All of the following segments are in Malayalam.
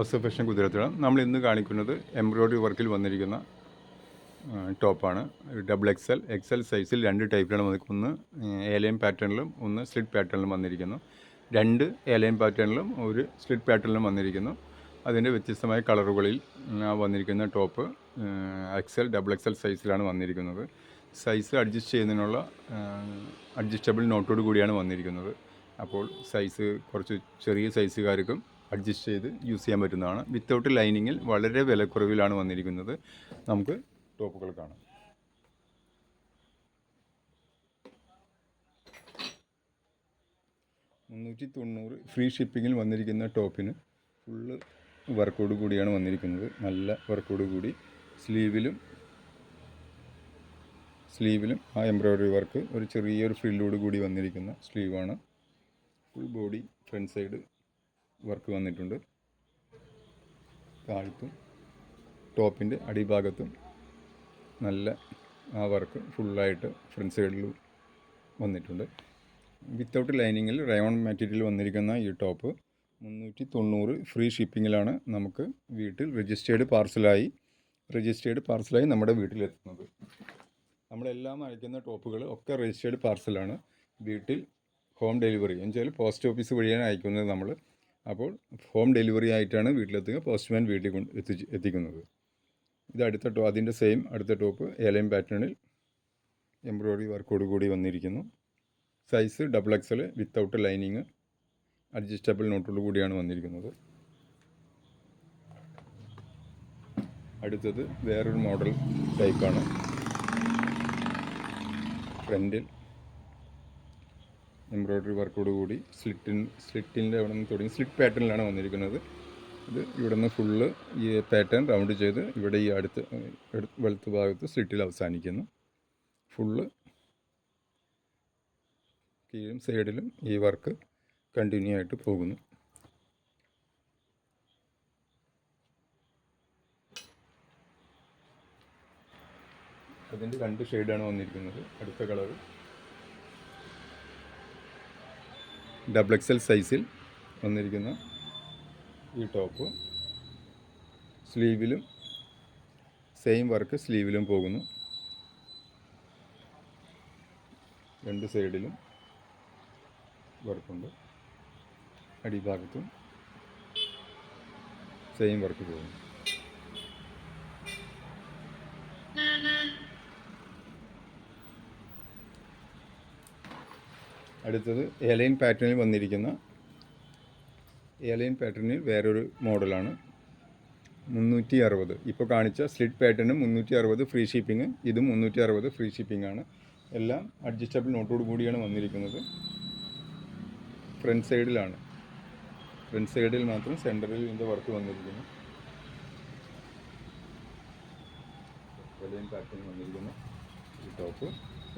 അസഫഷൻ കുതിരത്തിടം നമ്മൾ ഇന്ന് കാണിക്കുന്നത് എംബ്രോയ്ഡറി വർക്കിൽ വന്നിരിക്കുന്ന ടോപ്പാണ്. Double X L X L സൈസിൽ രണ്ട് ടൈപ്പിലാണ് വന്നിരിക്കുന്നത്. ഒന്ന് ഏലൈൻ പാറ്റേണിലും ഒന്ന് സ്ലിറ്റ് പാറ്റേണിലും വന്നിരിക്കുന്നു. രണ്ട് ഏലൈൻ പാറ്റേണിലും ഒരു സ്ലിറ്റ് പാറ്റേണിലും വന്നിരിക്കുന്നു. അതിന്റെ വ്യത്യസ്തമായ കളറുകളിൽ വന്നിരിക്കുന്ന top X L double X L സൈസിലാണ് വന്നിരിക്കുന്നത്. സൈസ് അഡ്ജസ്റ്റ് ചെയ്യുന്നതിനുള്ള അഡ്ജസ്റ്റബിൾ നോട്ടോട് കൂടിയാണ് വന്നിരിക്കുന്നത്. അപ്പോൾ സൈസ് കുറച്ച് ചെറിയ സൈസുകാർക്കും അഡ്ജസ്റ്റ് ചെയ്ത് യൂസ് ചെയ്യാൻ പറ്റുന്നതാണ്. വിത്തൗട്ട് ലൈനിങ്ങിൽ വളരെ വിലക്കുറവിലാണ് വന്നിരിക്കുന്നത്. നമുക്ക് ടോപ്പുകൾ കാണാം. മുന്നൂറ്റി തൊണ്ണൂറ് ഫ്രീ ഷിപ്പിങ്ങിൽ വന്നിരിക്കുന്ന ടോപ്പിന് ഫുള്ള് വർക്കോട് കൂടിയാണ് വന്നിരിക്കുന്നത്. നല്ല വർക്കോട് കൂടി. സ്ലീവിലും സ്ലീവിലും ആ എംബ്രോയ്ഡറി വർക്ക് ഒരു ചെറിയൊരു ഫ്രില്ലോട് കൂടി വന്നിരിക്കുന്ന സ്ലീവാണ് full body front side work വന്നിട്ടുണ്ട്. താഴത്തും ടോപ്പിന്റെ അടിഭാഗത്തും നല്ല ആ വർക്ക് ഫുള്ളായിട്ട് ഫ്രണ്ട് സൈഡിൽ വന്നിട്ടുണ്ട്. വിത്തൗട്ട് ലൈനിങ്ങിൽ റയോൺ മെറ്റീരിയൽ വന്നിരിക്കുന്ന ഈ ടോപ്പ് മുന്നൂറ്റി തൊണ്ണൂറ് ഫ്രീ ഷിപ്പിങ്ങിലാണ് നമുക്ക് വീട്ടിൽ രജിസ്റ്റേർഡ് പാർസലായി രജിസ്റ്റേർഡ് പാർസലായി നമ്മുടെ വീട്ടിലെത്തുന്നത്. നമ്മളെല്ലാം അയക്കുന്ന ടോപ്പുകൾ ഒക്കെ രജിസ്റ്റേർഡ് പാർസലാണ് വീട്ടിൽ ഹോം ഡെലിവറി എന്നുവെച്ചാൽ പോസ്റ്റ് ഓഫീസ് വഴിയാണ് അയക്കുന്നത് നമ്മൾ അപ്പോൾ ഹോം ഡെലിവറി ആയിട്ടാണ് വീട്ടിലെത്തുക. പോസ്റ്റ്മാൻ വീട്ടിൽ കൊണ്ട് എത്തിച്ച് എത്തിക്കുന്നത്. ഇത് അടുത്ത ടോ അതിന്റെ സെയിം അടുത്ത ടോപ്പ് ഏലയും പാറ്റേണിൽ എംബ്രോയ്ഡറി വർക്കോട് കൂടി വന്നിരിക്കുന്നു. Size double X L without lining adjustable നോട്ടോട് കൂടിയാണ് വന്നിരിക്കുന്നത്. അടുത്തത് വേറൊരു മോഡൽ ടൈപ്പാണ്. ഫ്രണ്ടിൽ എംബ്രോയ്ഡറി വർക്കോട് കൂടി സ്ലിറ്റിൻ സ്ലിറ്റിന്റെ അവിടെ നിന്ന് തുടങ്ങി സ്ലിറ്റ് പാറ്റേണിലാണ് വന്നിരിക്കുന്നത്. ഇത് ഇവിടെ നിന്ന് ഫുള്ള് ഈ പാറ്റേൺ റൗണ്ട് ചെയ്ത് ഇവിടെ ഈ അടുത്ത് വെളുത്ത ഭാഗത്ത് സ്ലിറ്റിൽ അവസാനിക്കുന്നു. ഫുള്ള് കീഴും സൈഡിലും ഈ വർക്ക് കണ്ടിന്യൂ ആയിട്ട് പോകുന്നു. അതിന്റെ രണ്ട് ഷെയ്ഡാണ് വന്നിരിക്കുന്നത്. അടുത്ത കളർ ഡബിൾ എക്സൽ സൈസിൽ വന്നിരിക്കുന്ന ഈ ടോപ്പ് സ്ലീവിലും സെയിം വർക്ക് സ്ലീവിലും പോകുന്നു. രണ്ട് സൈഡിലും വർക്കുണ്ട് അടിഭാഗത്തും സെയിം വർക്ക് പോകുന്നു. അടുത്തത് എലൈൻ പാറ്റേണിൽ വന്നിരിക്കുന്ന എലൈൻ പാറ്റേണിൽ വേറൊരു മോഡലാണ് മുന്നൂറ്റി അറുപത് ഇപ്പോൾ കാണിച്ച സ്ലിറ്റ് പാറ്റേണും മുന്നൂറ്റി അറുപത് ഫ്രീ ഷിപ്പിംഗ് ഇതും മുന്നൂറ്റി അറുപത് ഫ്രീ ഷിപ്പിംഗ് ആണ്. എല്ലാം അഡ്ജസ്റ്റബിൾ നോട്ടോട് കൂടിയാണ് വന്നിരിക്കുന്നത്. ഫ്രണ്ട് സൈഡിലാണ് ഫ്രണ്ട് സൈഡിൽ മാത്രം സെന്ററിൽ ഇതിന്റെ വർക്ക് വന്നിരിക്കുന്നു. എലൈൻ പാറ്റേൺ വന്നിരിക്കുന്ന. ഈ ടോപ്പ്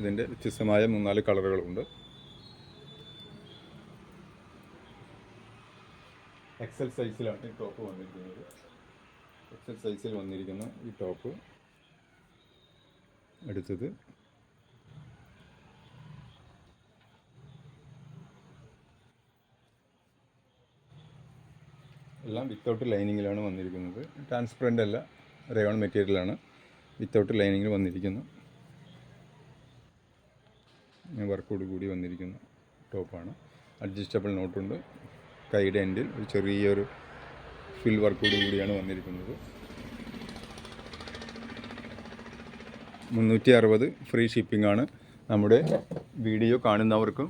ഇതിന്റെ വ്യത്യസ്തമായ മൂന്നാൽ കളറുകളുണ്ട് എക്സൽ സൈസിലാണ് ഈ ടോപ്പ് വന്നിരിക്കുന്നത്. എക്സൽ സൈസിൽ വന്നിരിക്കുന്ന ഈ ടോപ്പ് എടുത്തത് എല്ലാം വിത്തൗട്ട് ലൈനിങ്ങിലാണ് വന്നിരിക്കുന്നത്. ട്രാൻസ്പെറന്റ് അല്ല റയോൺ മെറ്റീരിയലാണ് വിത്തൗട്ട് ലൈനിങ്ങിൽ വന്നിരിക്കുന്നു. വർക്കോട് കൂടി വന്നിരിക്കുന്ന. ടോപ്പാണ് അഡ്ജസ്റ്റബിൾ നോട്ടുണ്ട് കൈയുടെ എൻഡിൽ ഒരു ചെറിയൊരു ഫിൽ വർക്കോട് കൂടിയാണ് വന്നിരിക്കുന്നത്. മുന്നൂറ്റി അറുപത് ഫ്രീ ഷിപ്പിംഗ് ആണ് നമ്മുടെ വീഡിയോ കാണുന്നവർക്കും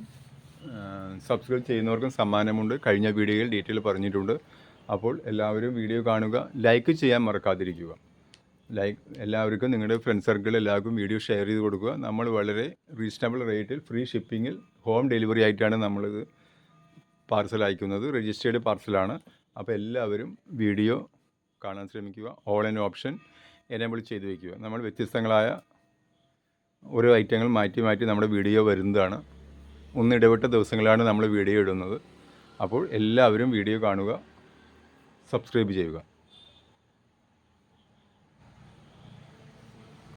സബ്സ്ക്രൈബ് ചെയ്യുന്നവർക്കും സമ്മാനമുണ്ട്. കഴിഞ്ഞ വീഡിയോയിൽ ഡീറ്റെയിൽ പറഞ്ഞിട്ടുണ്ട്. അപ്പോൾ എല്ലാവരും വീഡിയോ കാണുക ലൈക്ക് ചെയ്യാൻ മറക്കാതിരിക്കുക. ലൈക്ക് എല്ലാവർക്കും നിങ്ങളുടെ ഫ്രണ്ട് സർക്കിൾ എല്ലാവർക്കും വീഡിയോ ഷെയർ ചെയ്ത് കൊടുക്കുക. നമ്മൾ വളരെ റീസണബിൾ റേറ്റിൽ ഫ്രീ ഷിപ്പിങ്ങിൽ ഹോം ഡെലിവറി ആയിട്ടാണ് നമ്മളിത് പാർസൽ അയക്കുന്നത് രജിസ്റ്റേർഡ് പാർസലാണ്. അപ്പോൾ എല്ലാവരും വീഡിയോ കാണാൻ ശ്രമിക്കുക. ഓൺലൈൻ ഓപ്ഷൻ എനേബിൾ ചെയ്ത് വയ്ക്കുക നമ്മൾ വ്യത്യസ്തങ്ങളായ ഓരോ ഐറ്റങ്ങൾ മാറ്റി മാറ്റി നമ്മുടെ വീഡിയോ വരുന്നതാണ്. ഒന്ന് ഇടപെട്ട ദിവസങ്ങളാണ് നമ്മൾ വീഡിയോ ഇടുന്നത്. അപ്പോൾ എല്ലാവരും വീഡിയോ കാണുക സബ്സ്ക്രൈബ് ചെയ്യുക.